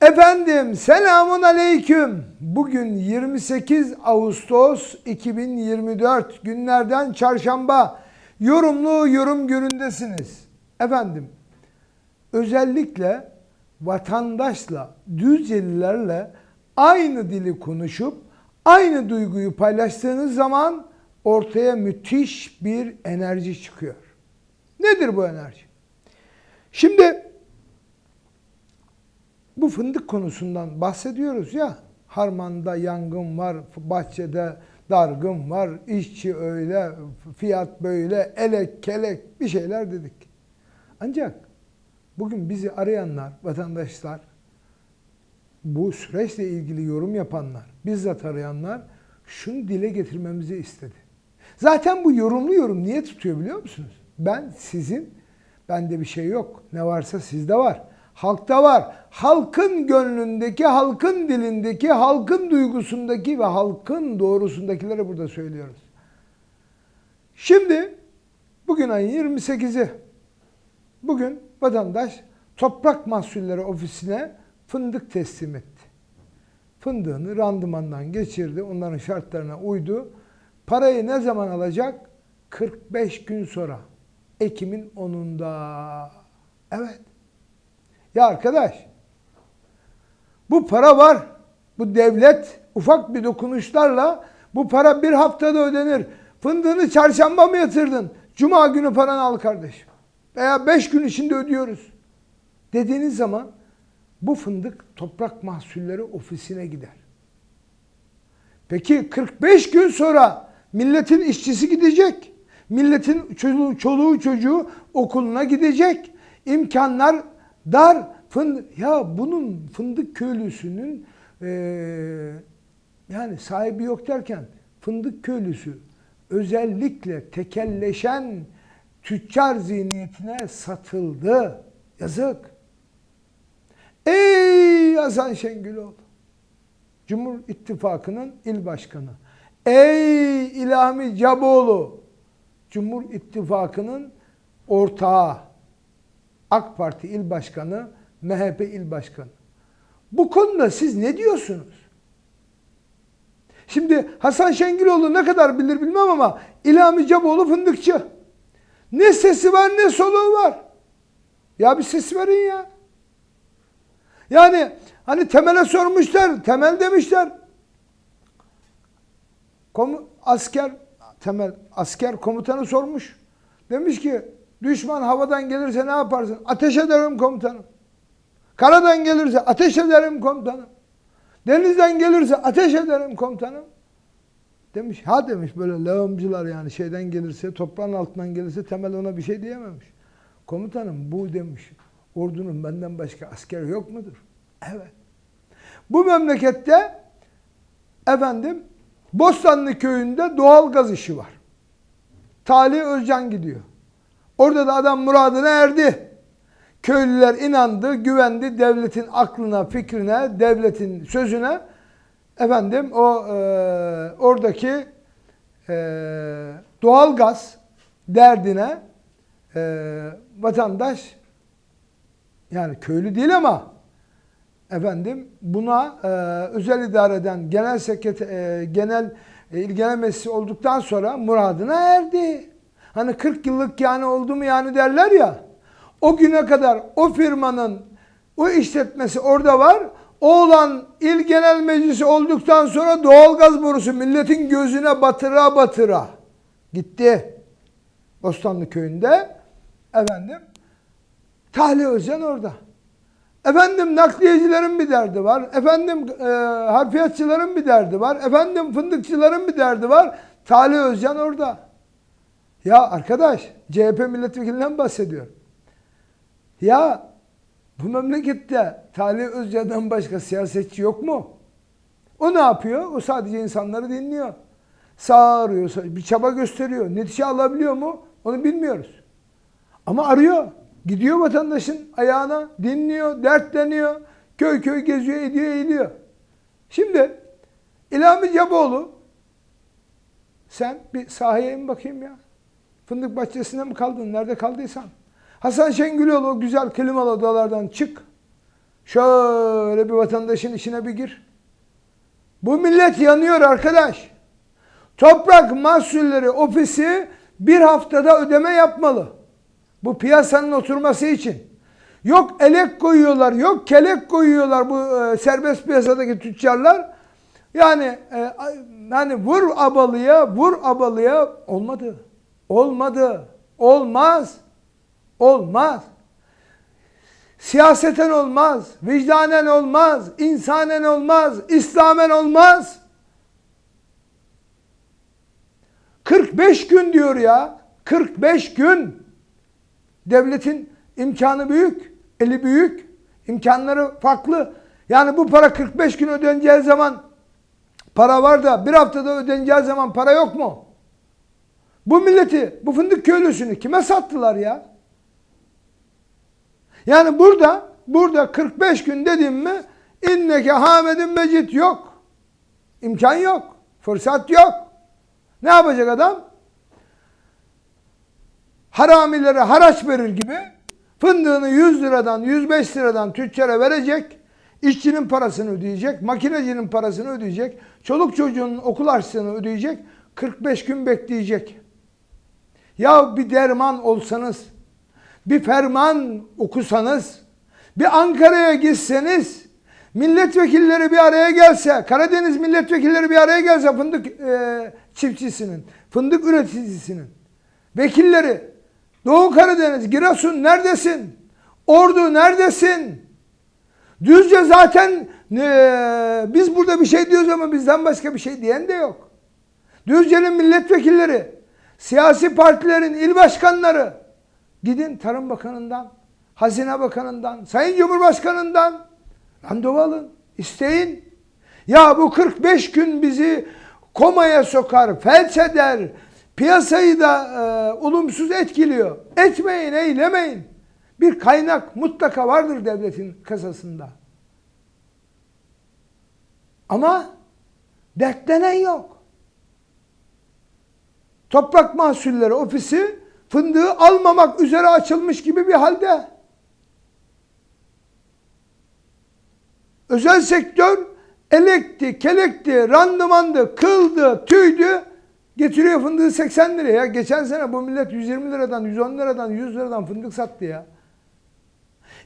Efendim selamun aleyküm. Bugün 28 Ağustos 2024 günlerden çarşamba. Yorumlu yorum günündesiniz. Efendim özellikle vatandaşla, düzcelilerle aynı dili konuşup aynı duyguyu paylaştığınız zaman ortaya müthiş bir enerji çıkıyor. Nedir bu enerji? Şimdi bu fındık konusundan bahsediyoruz ya. Harmanda yangın var, bahçede dargın var, işçi öyle, fiyat böyle, elek kelek bir şeyler dedik. Ancak bugün bizi arayanlar, vatandaşlar, bu süreçle ilgili yorum yapanlar, bizzat arayanlar şunu dile getirmemizi istedi. Zaten bu yorumlu yorum niye tutuyor biliyor musunuz? Ben sizin, bende bir şey yok. Ne varsa sizde var. Halkta var. Halkın gönlündeki, halkın dilindeki, halkın duygusundaki ve halkın doğrusundakileri burada söylüyoruz. Şimdi bugün ayın 28'i. Bugün vatandaş Toprak Mahsulleri Ofisi'ne fındık teslim etti. Fındığını randımandan geçirdi. Onların şartlarına uydu. Parayı ne zaman alacak? 45 gün sonra. Ekim'in 10'unda. Evet. Ya arkadaş bu para var. Bu devlet ufak bir dokunuşlarla bu para bir haftada ödenir. Fındığını çarşamba mı yatırdın? Cuma günü paranı al kardeşim. Veya beş gün içinde ödüyoruz. Dediğiniz zaman bu fındık toprak mahsulleri ofisine gider. Peki 45 gün sonra milletin işçisi gidecek. Milletin çoluğu, çocuğu okuluna gidecek. İmkanlar dar. Fındık, ya bunun fındık köylüsünün e, yani sahibi yok derken fındık köylüsü özellikle tekelleşen tüccar zihniyetine satıldı. Yazık. Ey Hasan Şengüloğlu. Cumhur İttifakı'nın il başkanı. Ey İlhami Caboğlu. Cumhur İttifakı'nın ortağı. AK Parti il başkanı, MHP il başkanı. Bu konuda siz ne diyorsunuz? Şimdi Hasan Şengüloğlu ne kadar bilir bilmem ama İlhami Caboğlu fındıkçı. Ne sesi var ne soluğu var. Ya bir ses verin ya. Yani hani Temel'e sormuşlar, Temel demişler. Komu, asker, Temel asker komutanı sormuş. Demiş ki düşman havadan gelirse ne yaparsın? Ateş ederim komutanım. Karadan gelirse ateş ederim komutanım. Denizden gelirse ateş ederim komutanım. Demiş ha demiş böyle lağımcılar yani şeyden gelirse toprağın altından gelirse temel ona bir şey diyememiş. Komutanım bu demiş ordunun benden başka asker yok mudur? Evet. Bu memlekette efendim Bostanlı köyünde doğal gaz işi var. Talih Özcan gidiyor. Orada da adam muradına erdi. Köylüler inandı, güvendi devletin aklına, fikrine, devletin sözüne. Efendim o e, oradaki e, doğal gaz derdine e, vatandaş yani köylü değil ama efendim buna e, özel idareden genel sekreter e, genel e, ilgilenmesi olduktan sonra muradına erdi. Hani 40 yıllık yani oldu mu yani derler ya. O güne kadar o firmanın o işletmesi orada var. O olan il genel meclisi olduktan sonra doğalgaz borusu milletin gözüne batıra batıra gitti. Bostanlı köyünde efendim Tahliye Özcan orada. Efendim nakliyecilerin bir derdi var. Efendim e, harfiyatçıların bir derdi var. Efendim fındıkçıların bir derdi var. Talih Özcan orada. Ya arkadaş CHP milletvekilinden bahsediyor. Ya bu memlekette Talih Özcan'dan başka siyasetçi yok mu? O ne yapıyor? O sadece insanları dinliyor. Sağırıyor, bir çaba gösteriyor. Netice alabiliyor mu? Onu bilmiyoruz. Ama arıyor. Gidiyor vatandaşın ayağına, dinliyor, dertleniyor. Köy köy geziyor, ediyor, eğiliyor. Şimdi İlhami Caboğlu sen bir sahaya in bakayım ya. Fındık bahçesinde mi kaldın? Nerede kaldıysan. Hasan Şengüloğlu o güzel klimalı odalardan çık. Şöyle bir vatandaşın işine bir gir. Bu millet yanıyor arkadaş. Toprak Mahsulleri Ofisi bir haftada ödeme yapmalı. Bu piyasanın oturması için. Yok elek koyuyorlar, yok kelek koyuyorlar bu e, serbest piyasadaki tüccarlar. Yani e, hani vur abalıya, vur abalıya olmadı. Olmadı. Olmaz. Olmaz. Siyaseten olmaz, vicdanen olmaz, insanen olmaz, İslamen olmaz. 45 gün diyor ya. 45 gün. Devletin imkanı büyük, eli büyük, imkanları farklı. Yani bu para 45 gün ödeneceği zaman para var da bir haftada ödeneceği zaman para yok mu? Bu milleti, bu fındık köylüsünü kime sattılar ya? Yani burada, burada 45 gün dedim mi inneke hamedin mecit yok. İmkan yok. Fırsat yok. Ne yapacak adam? Haramilere haraç verir gibi fındığını 100 liradan 105 liradan tüccara verecek. işçinin parasını ödeyecek. Makinecinin parasını ödeyecek. Çoluk çocuğunun okul harçlığını ödeyecek. 45 gün bekleyecek. Ya bir derman olsanız, bir ferman okusanız, bir Ankara'ya gitseniz, milletvekilleri bir araya gelse, Karadeniz milletvekilleri bir araya gelse fındık e, çiftçisinin, fındık üreticisinin, vekilleri, Doğu Karadeniz, Giresun neredesin? Ordu neredesin? Düzce zaten e, biz burada bir şey diyoruz ama bizden başka bir şey diyen de yok. Düzce'nin milletvekilleri, siyasi partilerin il başkanları, gidin Tarım Bakanı'ndan, Hazine Bakanı'ndan, Sayın Cumhurbaşkanı'ndan randevu alın, isteyin. Ya bu 45 gün bizi komaya sokar, felç eder, piyasayı da e, olumsuz etkiliyor. Etmeyin, eylemeyin. Bir kaynak mutlaka vardır devletin kasasında. Ama dertlenen yok. Toprak Mahsulleri Ofisi fındığı almamak üzere açılmış gibi bir halde. Özel sektör elekti, kelekti, randımandı, kıldı, tüydü. Getiriyor fındığı 80 liraya. Geçen sene bu millet 120 liradan, 110 liradan, 100 liradan fındık sattı ya.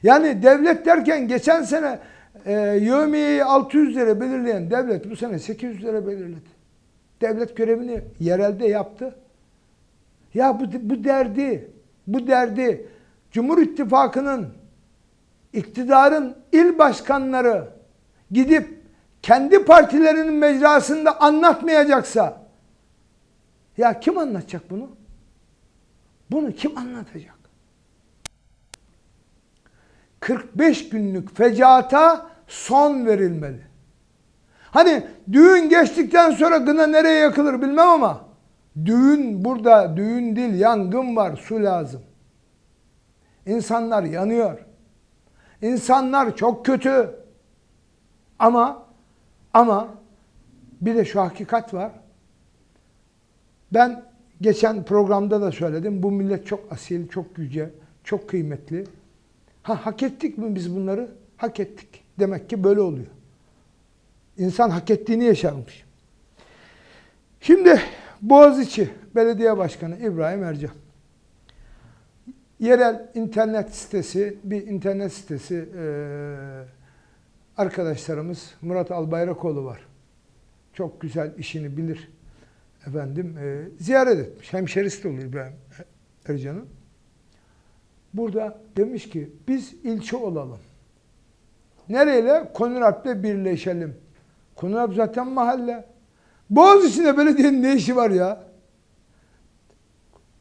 Yani devlet derken geçen sene e, yevmiyeyi 600 lira belirleyen devlet bu sene 800 lira belirledi. Devlet görevini yerelde yaptı. Ya bu, bu derdi, bu derdi Cumhur İttifakı'nın iktidarın il başkanları gidip kendi partilerinin mecrasında anlatmayacaksa ya kim anlatacak bunu? Bunu kim anlatacak? 45 günlük fecaata son verilmeli. Hani düğün geçtikten sonra gına nereye yakılır bilmem ama düğün burada düğün değil yangın var su lazım. İnsanlar yanıyor. İnsanlar çok kötü. Ama ama bir de şu hakikat var. Ben geçen programda da söyledim. Bu millet çok asil, çok yüce, çok kıymetli. Ha hak ettik mi biz bunları? Hak ettik. Demek ki böyle oluyor. İnsan hak ettiğini yaşarmış. Şimdi Boğaziçi Belediye Başkanı İbrahim Ercan. Yerel internet sitesi, bir internet sitesi e, arkadaşlarımız Murat Albayrakoğlu var. Çok güzel işini bilir. Efendim e, ziyaret etmiş. Hemşerisi de oluyor İbrahim Ercan'ın. Burada demiş ki biz ilçe olalım. Nereyle? Konurap'la birleşelim. Konurap zaten mahalle. Boğaziçi'nde belediyenin ne işi var ya?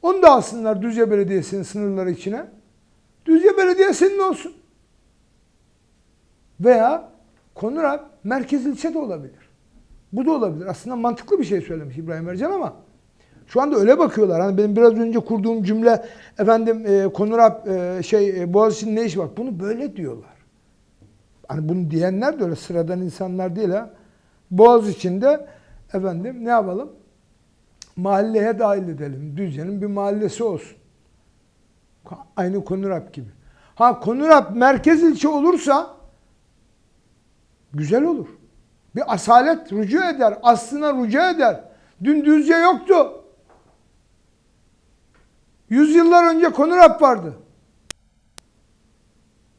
Onu da alsınlar Düzce Belediyesi'nin sınırları içine. Düzce Belediyesi'nin olsun. Veya Konurap merkez ilçe de olabilir. Bu da olabilir. Aslında mantıklı bir şey söylemiş İbrahim Ercan ama şu anda öyle bakıyorlar. Hani benim biraz önce kurduğum cümle efendim e, Konurap e, şey e, Boğaziçi'nin ne işi var? Bunu böyle diyorlar. Hani bunu diyenler de öyle sıradan insanlar değil ha. Boğaziçi'nde efendim ne yapalım? Mahalleye dahil edelim. Düzce'nin bir mahallesi olsun. Aynı Konurap gibi. Ha Konurap merkez ilçe olursa güzel olur. Bir asalet rücu eder, aslına rücu eder. Dün Düzce yoktu. Yüzyıllar önce Konurap vardı.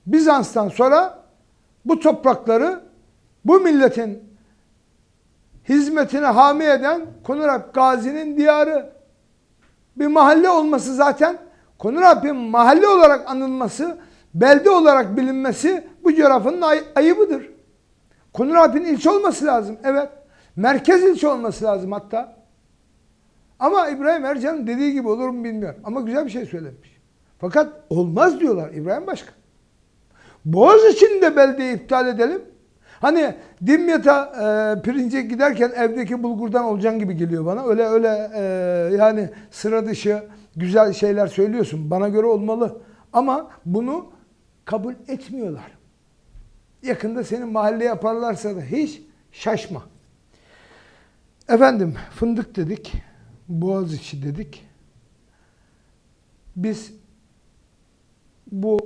Bizans'tan sonra bu toprakları bu milletin hizmetine hami eden Konurap Gazi'nin diyarı. Bir mahalle olması zaten Konurap'ın mahalle olarak anılması, belde olarak bilinmesi bu coğrafyanın ay- ayıbıdır. Konurap'ın ilçe olması lazım. Evet. Merkez ilçe olması lazım hatta. Ama İbrahim Ercan'ın dediği gibi olur mu bilmiyorum. Ama güzel bir şey söylemiş. Fakat olmaz diyorlar İbrahim Başkan. Boğaz için de beldeyi iptal edelim. Hani Dimyat'a e, pirince giderken evdeki bulgurdan olacaksın gibi geliyor bana. Öyle öyle e, yani sıra dışı güzel şeyler söylüyorsun. Bana göre olmalı. Ama bunu kabul etmiyorlar. Yakında senin mahalle yaparlarsa da hiç şaşma. Efendim fındık dedik. Boğaziçi dedik. Biz bu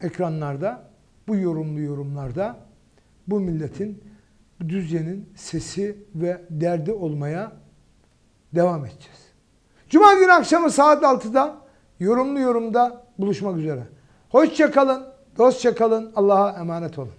ekranlarda, bu yorumlu yorumlarda bu milletin, bu Düzce'nin sesi ve derdi olmaya devam edeceğiz. Cuma günü akşamı saat 6'da yorumlu yorumda buluşmak üzere. Hoşça kalın, dostça kalın, Allah'a emanet olun.